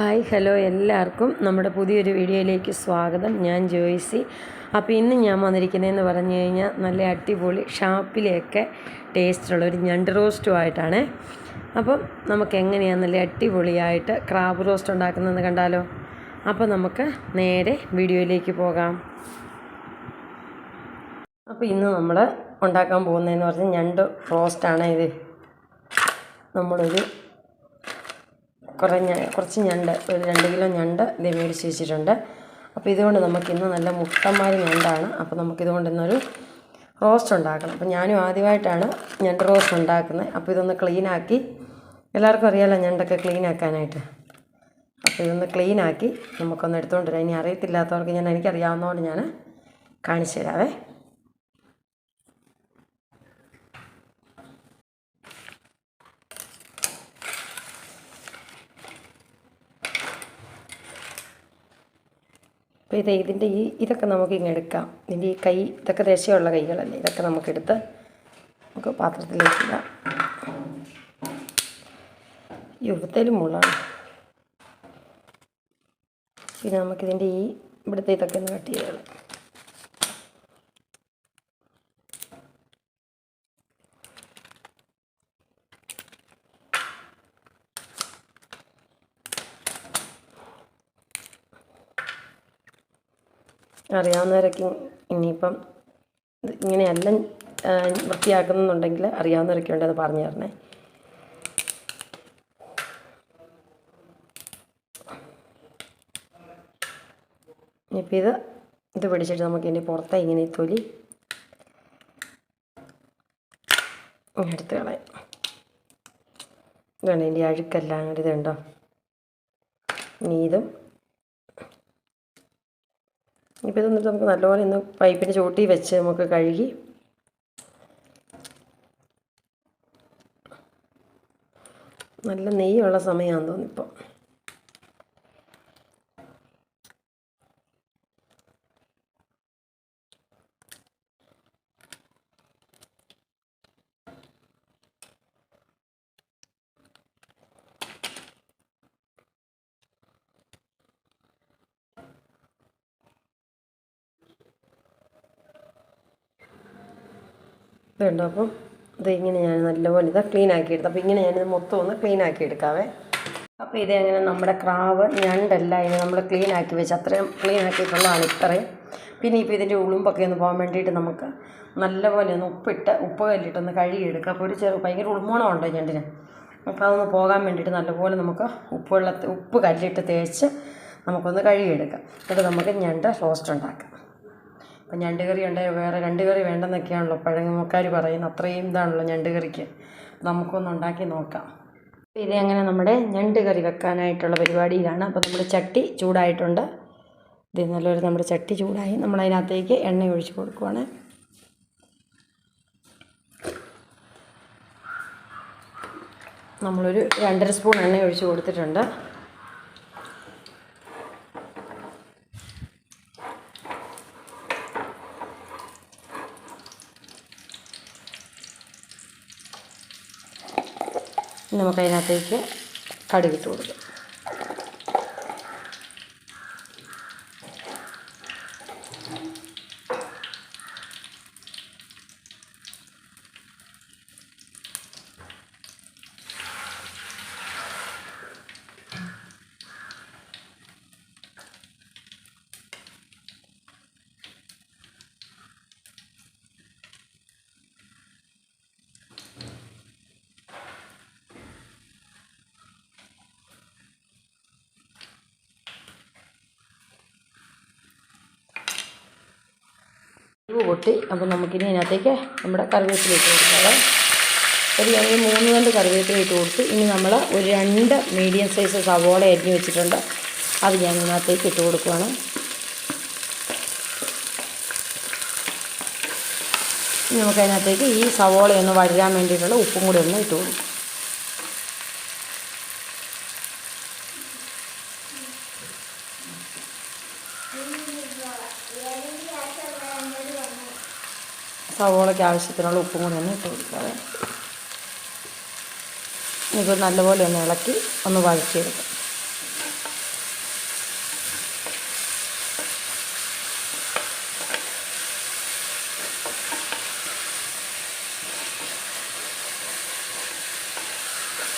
Hi hello എല്ലാവർക്കും നമ്മുടെ പുതിയൊരു വീഡിയോയിലേക്ക് സ്വാഗതം. ഞാൻ ജോയ്സി. അപ്പോൾ ഇന്ന് ഞാൻ വന്നിരിക്കുന്നതെന്ന് പറഞ്ഞു കഴിഞ്ഞാൽ നല്ല അടിപൊളി ഷാപ്പിലെയൊക്കെ ടേസ്റ്റുള്ള ഒരു ഞണ്ട് റോസ്റ്റുമായിട്ടാണ്. അപ്പം നമുക്ക് എങ്ങനെയാണ് നല്ല അടിപൊളിയായിട്ട് ക്രാബ് റോസ്റ്റ് ഉണ്ടാക്കുന്നതെന്ന് കണ്ടാലോ? അപ്പോൾ നമുക്ക് നേരെ വീഡിയോയിലേക്ക് പോകാം. അപ്പോൾ ഇന്ന് നമ്മൾ ഉണ്ടാക്കാൻ പോകുന്നതെന്ന് പറഞ്ഞാൽ ഞണ്ട് റോസ്റ്റാണ് ഇത്. നമ്മളൊരു കുറേ കുറച്ച് ഞണ്ട് ഒരു രണ്ട് കിലോ ഞണ്ട് ഇതേ മേടിച്ച് വെച്ചിട്ടുണ്ട്. അപ്പോൾ ഇതുകൊണ്ട് നമുക്ക് ഇന്ന് നല്ല മുട്ടമാരി ഞണ്ടാണ്. അപ്പോൾ നമുക്കിതുകൊണ്ട് ഇന്നൊരു റോസ്റ്റ് ഉണ്ടാക്കണം. അപ്പോൾ ഞാനും ആദ്യമായിട്ടാണ് ഞണ്ട് റോസ്റ്റ് ഉണ്ടാക്കുന്നത്. അപ്പോൾ ഇതൊന്ന് ക്ലീനാക്കി. എല്ലാവർക്കും അറിയാമല്ലോ ഞണ്ടൊക്കെ ക്ലീനാക്കാനായിട്ട്. അപ്പോൾ ഇതൊന്ന് ക്ലീനാക്കി നമുക്കൊന്ന് എടുത്തുകൊണ്ട് വരാം. ഇനി അറിയത്തില്ലാത്തവർക്ക് ഞാൻ എനിക്കറിയാവുന്നതുകൊണ്ട് ഞാൻ കാണിച്ചു തരാവേ. അപ്പോൾ ഇത് ഇതിന്റെ ഈ ഇതൊക്കെ നമുക്ക് ഇങ്ങ് എടുക്കാം. ഇതിന്റെ ഈ കൈ ഇതൊക്കെ ദേശമുള്ള കൈകളല്ലേ? ഇതൊക്കെ നമുക്കെടുത്ത് നമുക്ക് പാത്രത്തിലേക്ക് ഇടാം. യുവത്തേലും മുള്ളാണ് പിന്നെ നമുക്കിതിന്റെ ഈ ഇവിടുത്തെ ഇതൊക്കെ ഒന്ന് കട്ട് ചെയ്യണം അറിയാവുന്നവരൊക്കെ ഇനിയിപ്പം ഇങ്ങനെയല്ല വൃത്തിയാക്കുന്നുണ്ടെങ്കിൽ അറിയാവുന്നവരൊക്കെ ഉണ്ട് അത് പറഞ്ഞു തരണേ. ഇനിയിപ്പോൾ ഇത് ഇത് പിടിച്ചിട്ട് നമുക്ക് ഇതിന്റെ പുറത്തെ ഇങ്ങനെ തൊലി എടുത്ത് കളയാം. ഇതാണ് ഇതിന്റെ അഴുക്കെല്ലാം കൂടി ഇതുണ്ടോ? ഇനി ഇതും ഇപ്പോൾ ഇതൊന്നിട്ട് നമുക്ക് നല്ലപോലെ ഇന്ന് പൈപ്പിന്റെ ചോട്ടി വെച്ച് നമുക്ക് കഴുകി. നല്ല നെയ്യുള്ള സമയമാണെന്ന് തോന്നിപ്പോൾ ഇതുണ്ട്. അപ്പം ഇത് ഇങ്ങനെ ഞാൻ നല്ലപോലെ ഇതാ ക്ലീൻ ആക്കി എടുത്തു അപ്പോൾ ഇങ്ങനെ ഞാനിത് മൊത്തം ഒന്ന് ക്ലീൻ ആക്കി എടുക്കാവേ. അപ്പോൾ ഇത് അങ്ങനെ നമ്മുടെ ക്രാവ് ഞണ്ടല്ല ഇത് നമ്മൾ ക്ലീൻ ആക്കി വെച്ച് അത്രയും ക്ലീൻ ആക്കിയിട്ടുള്ളതാണ് ഇത്രയും. പിന്നെ ഇപ്പോൾ ഇതിന്റെ ഉളുമ്പൊക്കെ ഒന്ന് പോകാൻ വേണ്ടിയിട്ട് നമുക്ക് നല്ലപോലെ ഒന്ന് ഉപ്പിട്ട് ഉപ്പ് കല്ലിട്ടൊന്ന് കഴുകിയെടുക്കുക അപ്പോൾ ഒരു ചെറു ഭയങ്കര ഉൾമണമുണ്ട് ഞണ്ടിന്. അപ്പോൾ അതൊന്ന് പോകാൻ വേണ്ടിയിട്ട് നല്ലപോലെ നമുക്ക് ഉപ്പ് വെള്ളത്തിൽ ഉപ്പ് കല്ലിട്ട് തേച്ച് നമുക്കൊന്ന് കഴുകിയെടുക്കാം. എന്നിട്ട് നമുക്ക് ഞണ്ട് റോസ്റ്റ് ഉണ്ടാക്കാം. അപ്പം ഞണ്ട് കറി ഉണ്ട് വേറെ രണ്ട് കറി വേണ്ടെന്നൊക്കെയാണല്ലോ പഴങ്ങമക്കാർ പറയുന്നത് അത്രയും ഇതാണല്ലോ ഞണ്ട് കറിക്ക് നമുക്കൊന്ന് ഉണ്ടാക്കി നോക്കാം. അപ്പോൾ ഇത് അങ്ങനെ നമ്മുടെ ഞണ്ട് കറി വെക്കാനായിട്ടുള്ള പരിപാടിയിലാണ്. അപ്പോൾ നമ്മുടെ ചട്ടി ചൂടായിട്ടുണ്ട്. ഇത് നല്ലൊരു നമ്മുടെ ചട്ടി ചൂടായി. നമ്മൾ അതിനകത്തേക്ക് എണ്ണ ഒഴിച്ച് കൊടുക്കുവാണ്. നമ്മളൊരു രണ്ടര സ്പൂൺ എണ്ണ ഒഴിച്ച് കൊടുത്തിട്ടുണ്ട്. ഇനി നമുക്ക് അതിനകത്തേക്ക് കടുകിട്ട് കൊടുക്കാം. പൊട്ടി അപ്പോൾ നമുക്കിനി അതിനകത്തേക്ക് നമ്മുടെ കറിവേപ്പില ഇട്ട് കൊടുക്കാം ഒരു ഞങ്ങൾ മൂന്ന് രണ്ട് കറിവേപ്പില ഇട്ട് കൊടുത്തു. ഇനി നമ്മൾ ഒരു രണ്ട് മീഡിയം സൈസ് സവോള അരിഞ്ഞ് വെച്ചിട്ടുണ്ട്. അത് ഞാൻ ഇതിനകത്തേക്ക് ഇട്ട് കൊടുക്കുവാണ്. നമുക്കതിനകത്തേക്ക് ഈ സവോളയൊന്ന് വഴരാൻ വേണ്ടിയിട്ടുള്ള ഉപ്പും കൂടി ഒന്ന് ഇട്ട് കൊടുക്കും. സവോളയ്ക്ക് ആവശ്യത്തിനുള്ള ഉപ്പും കൂടി ഒന്ന് ഇട്ട് കൊടുക്കുക ഇത് നല്ലപോലെ ഒന്ന് ഇളക്കി ഒന്ന് വഴറ്റിയെടുക്കാം.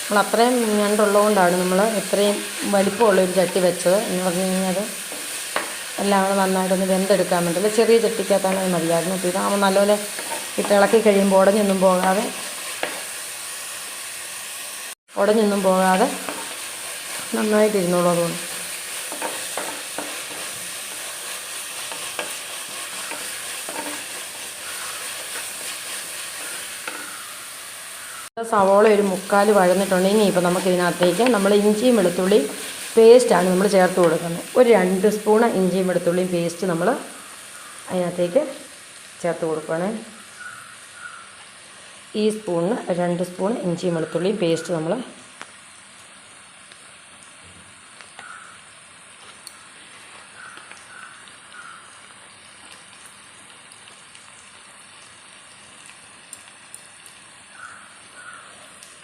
നമ്മൾ അത്രയും ഞണ്ടുള്ളതുകൊണ്ടാണ് നമ്മൾ ഇത്രയും വലിപ്പമുള്ള ഒരു ചട്ടി വെച്ചത്. എന്ന് പറഞ്ഞു കഴിഞ്ഞാൽ എല്ലാം കൂടെ നന്നായിട്ടൊന്ന് വെന്തെടുക്കാൻ വേണ്ടി ചെറിയ ചട്ടിക്കകത്താണ് അത് മതിയായിരുന്നു അപ്പോൾ ഇതാകുമ്പോൾ നല്ലപോലെ ഇട്ട് ഇളക്കി കഴിയുമ്പോൾ ഉടഞ്ഞൊന്നും പോകാതെ ഉടഞ്ഞൊന്നും പോകാതെ നന്നായിട്ട് ഇരുന്നോളൂ അതുകൊണ്ട്. സവോള ഒരു മുക്കാൽ വഴന്നിട്ടുണ്ടെങ്കിൽ ഇപ്പോൾ നമുക്ക് ഇതിനകത്തേക്ക് നമ്മൾ ഇഞ്ചിയും വെളുത്തുള്ളി പേസ്റ്റാണ് നമ്മൾ ചേർത്ത് കൊടുക്കുന്നത്. ഒരു രണ്ട് സ്പൂണ് ഇഞ്ചിയും വെളുത്തുള്ളിയും പേസ്റ്റ് നമ്മൾ അതിനകത്തേക്ക് ചേർത്ത് കൊടുക്കുകയാണ് ഈ സ്പൂണിന് രണ്ട് സ്പൂൺ ഇഞ്ചിയും വെളുത്തുള്ളിയും പേസ്റ്റ് നമ്മൾ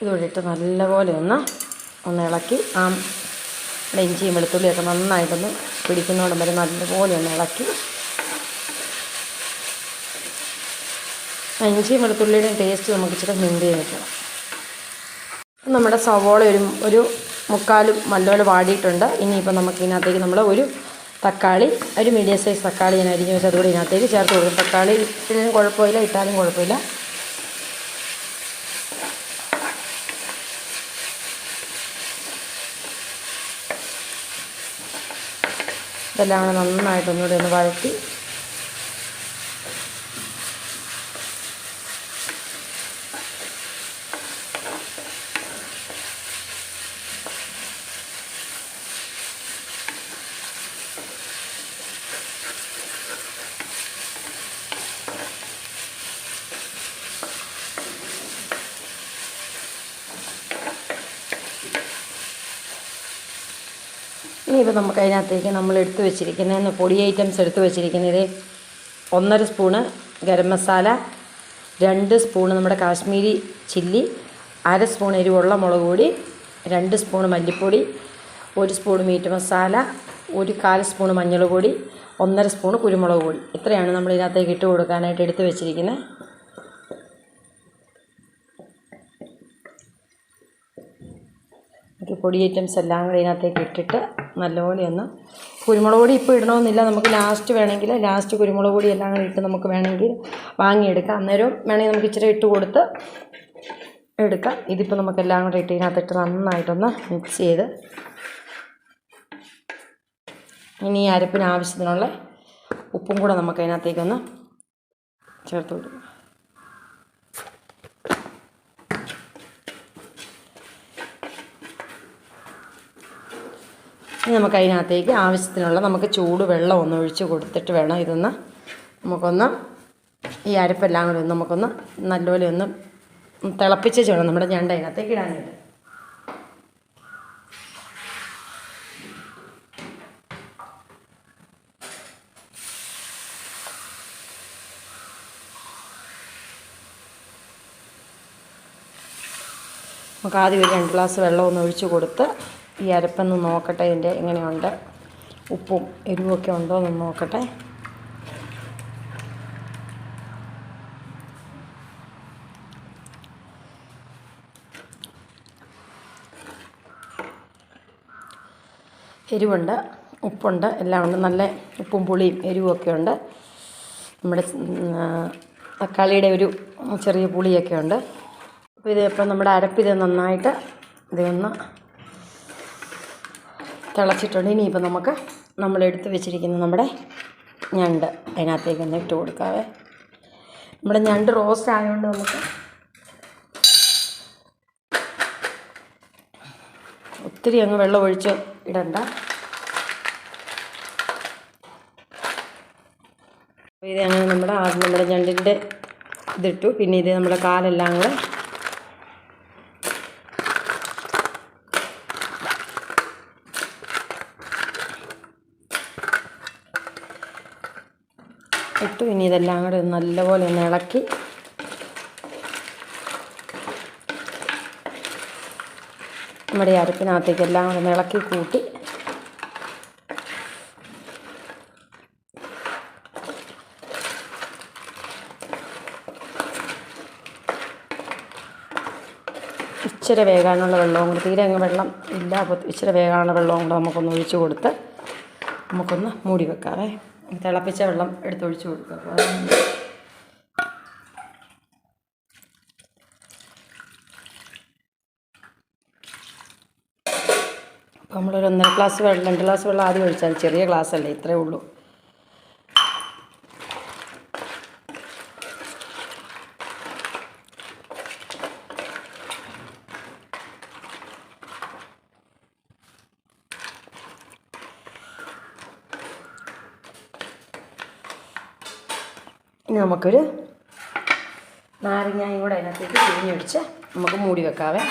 ഇതുകൂടിയിട്ട് നല്ലപോലെ ഒന്ന് ഒന്ന് ഇളക്കി ആ നമ്മുടെ ഇഞ്ചിയും വെളുത്തുള്ളിയൊക്കെ നന്നായിട്ടൊന്ന് പിടിക്കുന്നോടം വരെ നല്ലപോലെ ഒന്ന് ഇളക്കി. ഇഞ്ചിയും വെളുത്തുള്ളിയുടെയും ടേസ്റ്റ് നമുക്ക് ഇച്ചിരി മിന്റ് വെക്കണം നമ്മുടെ സവോള ഒരു ഒരു മുക്കാലും നല്ലപോലെ വാടിയിട്ടുണ്ട്. ഇനിയിപ്പോൾ നമുക്ക് ഇതിനകത്തേക്ക് നമ്മൾ ഒരു തക്കാളി ഒരു മീഡിയം സൈസ് തക്കാളി ഞാൻ അരിഞ്ഞ് വെച്ച് അതുകൂടി ഇതിനകത്തേക്ക് ചേർത്ത് കൊടുക്കും. തക്കാളി ഇട്ടാലും കുഴപ്പമില്ല ഇട്ടാലും കുഴപ്പമില്ല. ഇതെല്ലാം കൂടെ നന്നായിട്ട് ഒന്നുകൂടി ഒന്ന് വഴറ്റി ഇനിയിപ്പോൾ നമുക്ക് അതിനകത്തേക്ക് നമ്മൾ എടുത്തു വെച്ചിരിക്കുന്ന പൊടി ഐറ്റംസ് എടുത്തു വെച്ചിരിക്കുന്നത് ഒന്നര സ്പൂണ് ഗരം മസാല രണ്ട് സ്പൂണ് നമ്മുടെ കാശ്മീരി ചില്ലി അര സ്പൂൺ എരിവുള്ള മുളക് പൊടി രണ്ട് സ്പൂൺ മല്ലിപ്പൊടി ഒരു സ്പൂൺ മീറ്റ് മസാല ഒരു കാൽ സ്പൂൺ മഞ്ഞൾ പൊടി ഒന്നര സ്പൂൺ കുരുമുളക് പൊടി. ഇത്രയാണ് നമ്മൾ ഇതിനകത്തേക്ക് ഇട്ട് കൊടുക്കാനായിട്ട് എടുത്തു വെച്ചിരിക്കുന്നത് നമുക്ക് പൊടി ഐറ്റംസ് എല്ലാം കൂടി ഇതിനകത്തേക്ക് ഇട്ടിട്ട് നല്ലപോലെ ഒന്ന് കുരുമുളക് പൊടി ഇപ്പോൾ ഇടണമെന്നില്ല. നമുക്ക് ലാസ്റ്റ് വേണമെങ്കിൽ ലാസ്റ്റ് കുരുമുളക് പൊടി എല്ലാം കൂടി ഇട്ട് നമുക്ക് വേണമെങ്കിൽ വാങ്ങിയെടുക്കാം. അന്നേരം വേണമെങ്കിൽ നമുക്ക് ഇച്ചിരി ഇട്ട് കൊടുത്ത് എടുക്കാം. ഇതിപ്പോൾ നമുക്ക് എല്ലാം കൂടെ ഇട്ട് ഇതിനകത്തിട്ട് നന്നായിട്ടൊന്ന് മിക്സ് ചെയ്ത് ഇനി ഈ അരപ്പിന് ആവശ്യത്തിനുള്ള ഉപ്പും കൂടെ നമുക്ക് അതിനകത്തേക്കൊന്ന് ചേർത്ത് കൊടുക്കാം. ഇനി നമുക്ക് അതിനകത്തേക്ക് ആവശ്യത്തിനുള്ള നമുക്ക് ചൂട് വെള്ളം ഒന്ന് ഒഴിച്ച് കൊടുത്തിട്ട് വേണം ഇതൊന്ന് നമുക്കൊന്ന് ഈ അരപ്പെല്ലാം കൂടി ഒന്ന് നമുക്കൊന്ന് നല്ലപോലെ ഒന്ന് തിളപ്പിച്ച് വേണം നമ്മുടെ ഞണ്ട് അതിനകത്തേക്ക് ഇടാനായിട്ട്. നമുക്ക് ആദ്യം ഒരു രണ്ട് ഗ്ലാസ് വെള്ളം ഒന്ന് ഒഴിച്ച് കൊടുത്ത് ഈ അരപ്പൊന്ന് നോക്കട്ടെ ഇതിന്റെ എങ്ങനെയുണ്ട്? ഉപ്പും എരിവൊക്കെ ഉണ്ടോ എന്ന് നോക്കട്ടെ. എരിവുണ്ട് ഉപ്പുണ്ട് എല്ലാം ഉണ്ട്. നല്ല ഉപ്പും പുളിയും എരിവും ഒക്കെ ഉണ്ട്. നമ്മുടെ തക്കാളിയുടെ ഒരു ചെറിയ പുളിയൊക്കെ ഉണ്ട്. അപ്പോൾ ഇത് ഇപ്പം നമ്മുടെ അരപ്പിത് നന്നായിട്ട് ഇതൊന്ന് തിളച്ചിട്ടുണ്ട്. ഇനിയിപ്പോൾ നമുക്ക് നമ്മൾ എടുത്ത് വെച്ചിരിക്കുന്ന നമ്മുടെ ഞണ്ട് അതിനകത്തേക്ക് ഒന്ന് ഇട്ട് കൊടുക്കാവേ. നമ്മുടെ ഞണ്ട് റോസ്റ്റ് ആയതുകൊണ്ട് നമുക്ക് ഒത്തിരി അങ്ങ് വെള്ളം ഒഴിച്ച് ഇടണ്ട. ഇത് അങ്ങനെ നമ്മുടെ നമ്മുടെ ഞണ്ടിന്റെ ഇതിട്ടു. പിന്നെ ഇത് നമ്മുടെ കാലെല്ലാം കൂടെ ഇട്ടു ഇനി ഇതെല്ലാം കൂടെ നല്ലപോലെ ഒന്ന് ഇളക്കി. നമ്മുടെ അരപ്പിനകത്തേക്ക് എല്ലാം കൂടെ ഒന്ന് ഇളക്കി കൂട്ടി. ഇച്ചിരി വേഗാനുള്ള വെള്ളവും കൂടി തീരെ അങ്ങ് വെള്ളം ഇല്ല അപ്പോൾ ഇച്ചിരി വേഗാനുള്ള വെള്ളവും കൂടെ നമുക്കൊന്ന് ഒഴിച്ചു കൊടുത്ത് നമുക്കൊന്ന് മൂടി വെക്കാവേ. തിളപ്പിച്ച വെള്ളം എടുത്തൊഴിച്ച് കൊടുക്കുക. അപ്പോൾ അപ്പോൾ നമ്മളൊരു ഒന്നര ഗ്ലാസ് വെള്ളം രണ്ട് ഗ്ലാസ് വെള്ളം ആദ്യം ഒഴിച്ചാൽ ചെറിയ ഗ്ലാസ് അല്ലേ ഇത്രയേ ഉള്ളൂ. ഇനി നമുക്കൊരു നാരങ്ങയും കൂടെ അതിനകത്തേക്ക് പിഴിഞ്ഞൊഴിച്ച് നമുക്ക് മൂടി വെക്കാവേ.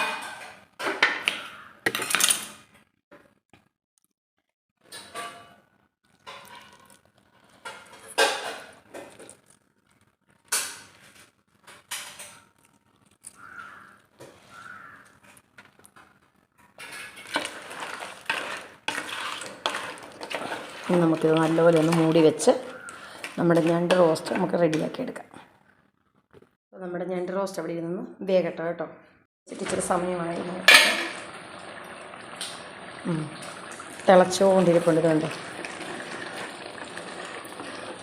നമുക്കിത് നല്ലപോലെ ഒന്ന് മൂടി വെച്ച് നമ്മുടെ ഞണ്ട് റോസ്റ്റ് നമുക്ക് റെഡിയാക്കി എടുക്കാം. അപ്പോൾ നമ്മുടെ ഞണ്ട് റോസ്റ്റ് അവിടെ ഇരുന്ന് വേഗട്ടോ കേട്ടോ. ഇച്ചിരി സമയമായി. തിളച്ചുകൊണ്ടിരിപ്പുണ്ട് ഇതുണ്ട്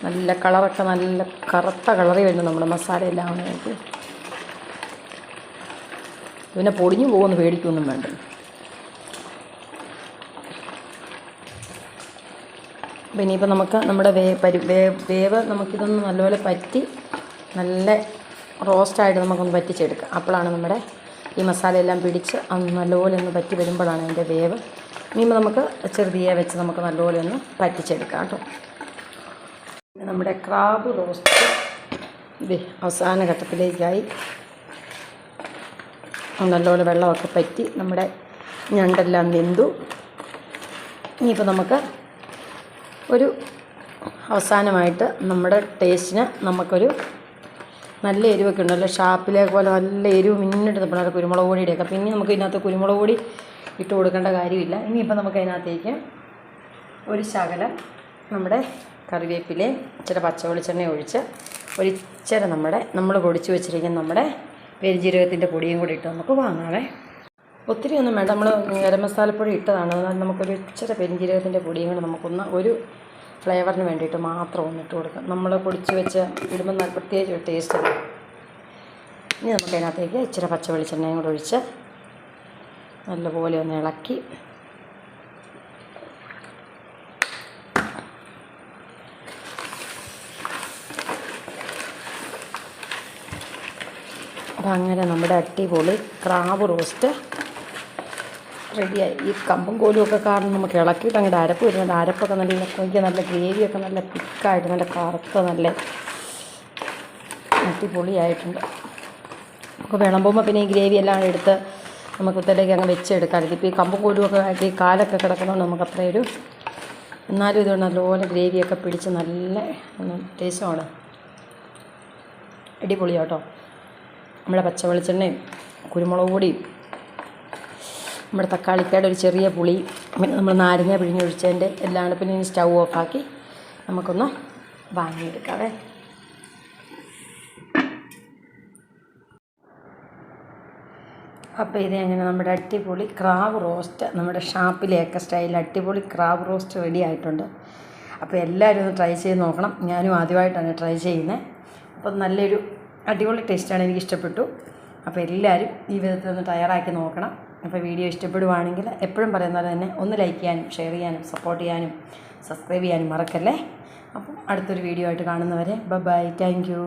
നല്ല കളറൊക്കെ നല്ല കറുത്ത കളറി വരുന്നു നമ്മുടെ മസാല എല്ലാം പിന്നെ പൊടിഞ്ഞു പോകുമെന്ന് പേടിക്കൊന്നും വേണ്ട. അപ്പോൾ ഇനിയിപ്പോൾ നമുക്ക് നമ്മുടെ വേ പരി വേവ് നമുക്കിതൊന്ന് നല്ലപോലെ പറ്റി നല്ല റോസ്റ്റായിട്ട് നമുക്കൊന്ന് പറ്റിച്ചെടുക്കാം. അപ്പോഴാണ് നമ്മുടെ ഈ മസാലയെല്ലാം പിടിച്ച് അത് നല്ലപോലെ ഒന്ന് പറ്റി വരുമ്പോഴാണ് അതിന്റെ വേവ്. ഇനിയിപ്പോൾ നമുക്ക് ചെറുതിയെ വെച്ച് നമുക്ക് നല്ലപോലെ ഒന്ന് പറ്റിച്ചെടുക്കാം കേട്ടോ. നമ്മുടെ ക്രാബ് റോസ്റ്റ് അവസാന ഘട്ടത്തിലേക്കായി. നല്ലപോലെ വെള്ളമൊക്കെ പറ്റി നമ്മുടെ ഞണ്ടെല്ലാം വെന്തു. ഇനിയിപ്പോൾ നമുക്ക് ഒരു അവസാനമായിട്ട് നമ്മുടെ ടേസ്റ്റിന് നമുക്കൊരു നല്ല എരിവൊക്കെ ഉണ്ടല്ലോ ഷാപ്പിലെ പോലെ നല്ല എരിവ് മിന്നിട്ട് നിൽക്കണം കുരുമുളക് പൊടിയുടെയൊക്കെ പിന്നെ നമുക്ക് ഇതിനകത്ത് കുരുമുളക് പൊടി ഇട്ട് കൊടുക്കേണ്ട കാര്യമില്ല. ഇനിയിപ്പോൾ നമുക്ക് അതിനകത്തേക്ക് ഒരു ശകലം നമ്മുടെ കറിവേപ്പിലയും ഇച്ചിരി പച്ച വെളിച്ചെണ്ണ ഒഴിച്ച് ഒരിച്ചിരി നമ്മുടെ നമ്മൾ പൊടിച്ച് വെച്ചിരിക്കുന്ന നമ്മുടെ പെരുജീരകത്തിന്റെ പൊടിയും കൂടി ഇട്ട് നമുക്ക് വാങ്ങാവേ. ഒത്തിരി ഒന്നും വേണ്ട. നമ്മൾ ഗരം മസാലപ്പൊടി ഇട്ടതാണ്. അതായത് നമുക്കൊരു ഇച്ചിരി പെരിഞ്ജീരകത്തിന്റെ പൊടിയും കൂടെ നമുക്കൊന്ന് ഒരു ഫ്ലേവറിന് വേണ്ടിയിട്ട് മാത്രം ഒന്ന് ഇട്ട് കൊടുക്കാം. നമ്മൾ പൊടിച്ച് വെച്ച് ഇടുമ്പോൾ പ്രത്യേകിച്ച് ഒരു ടേസ്റ്റ് ഇനി നമുക്ക് അതിനകത്തേക്ക് ഇച്ചിരി പച്ച വെളിച്ചെണ്ണയും കൂടെ ഒഴിച്ച് നല്ലപോലെ ഒന്ന് ഇളക്കി അപ്പം അങ്ങനെ നമ്മുടെ അടിപൊളി ക്രാബ് റോസ്റ്റ് റെഡിയായി. ഈ കമ്പും കോലും ഒക്കെ കാരണം നമുക്ക് ഇളക്കിയിട്ട് അങ്ങോട്ട് അരപ്പ് വരുന്നുണ്ട്. അരപ്പൊക്കെ നല്ല എനിക്ക് നല്ല ഗ്രേവിയൊക്കെ നല്ല തിക്കായിട്ട് നല്ല കറുത്ത നല്ല അടിപൊളിയായിട്ടുണ്ട്. നമുക്ക് വിളമ്പുമ്പോൾ പിന്നെ ഈ ഗ്രേവി എല്ലാം എടുത്ത് നമുക്ക് ഇതിലേക്ക് അങ്ങ് വെച്ചെടുക്കാം. ഇപ്പോൾ ഈ കമ്പും കോലുമൊക്കെ ആയിട്ട് ഈ കാലൊക്കെ കിടക്കുന്നതുകൊണ്ട് നമുക്ക് അത്രയൊരു എന്നാലും ഇത് നല്ലപോലെ ഗ്രേവിയൊക്കെ പിടിച്ച് നല്ല ടേസ്റ്റുമാണ് അടിപൊളിയാട്ടോ. നമ്മളെ പച്ച വെളിച്ചെണ്ണയും കുരുമുളക് പൊടിയും നമ്മുടെ തക്കാളിക്കയുടെ ഒരു ചെറിയ പുളി പിന്നെ നമ്മൾ നാരങ്ങ പിഴിഞ്ഞൊഴിച്ചതിന്റെ എല്ലാം പിന്നെ ഇനി സ്റ്റൗ ഓഫാക്കി നമുക്കൊന്ന് വാങ്ങിയെടുക്കാവേ. അപ്പോൾ ഇത് നമ്മുടെ അടിപൊളി ക്രാവ് റോസ്റ്റ് നമ്മുടെ ഷാപ്പിലെയൊക്കെ സ്റ്റൈൽ അടിപൊളി ക്രാവ് റോസ്റ്റ് റെഡി ആയിട്ടുണ്ട്. അപ്പോൾ എല്ലാവരും ഒന്ന് ട്രൈ ചെയ്ത് നോക്കണം. ഞാനും ആദ്യമായിട്ടാണ് ട്രൈ ചെയ്യുന്നത് അപ്പോൾ നല്ലൊരു അടിപൊളി ടേസ്റ്റാണ് എനിക്ക് ഇഷ്ടപ്പെട്ടു അപ്പോൾ എല്ലാവരും ഈ വിധത്തിൽ ഒന്ന് തയ്യാറാക്കി നോക്കണം. അപ്പോൾ വീഡിയോ ഇഷ്ടപ്പെടുവാണെങ്കിൽ എപ്പോഴും പറയുന്ന പോലെ തന്നെ ഒന്ന് ലൈക്ക് ചെയ്യാനും ഷെയർ ചെയ്യാനും സപ്പോർട്ട് ചെയ്യാനും സബ്സ്ക്രൈബ് ചെയ്യാനും മറക്കല്ലേ? അപ്പം അടുത്തൊരു വീഡിയോ ആയിട്ട് കാണുന്നവരെ ബൈ താങ്ക് യു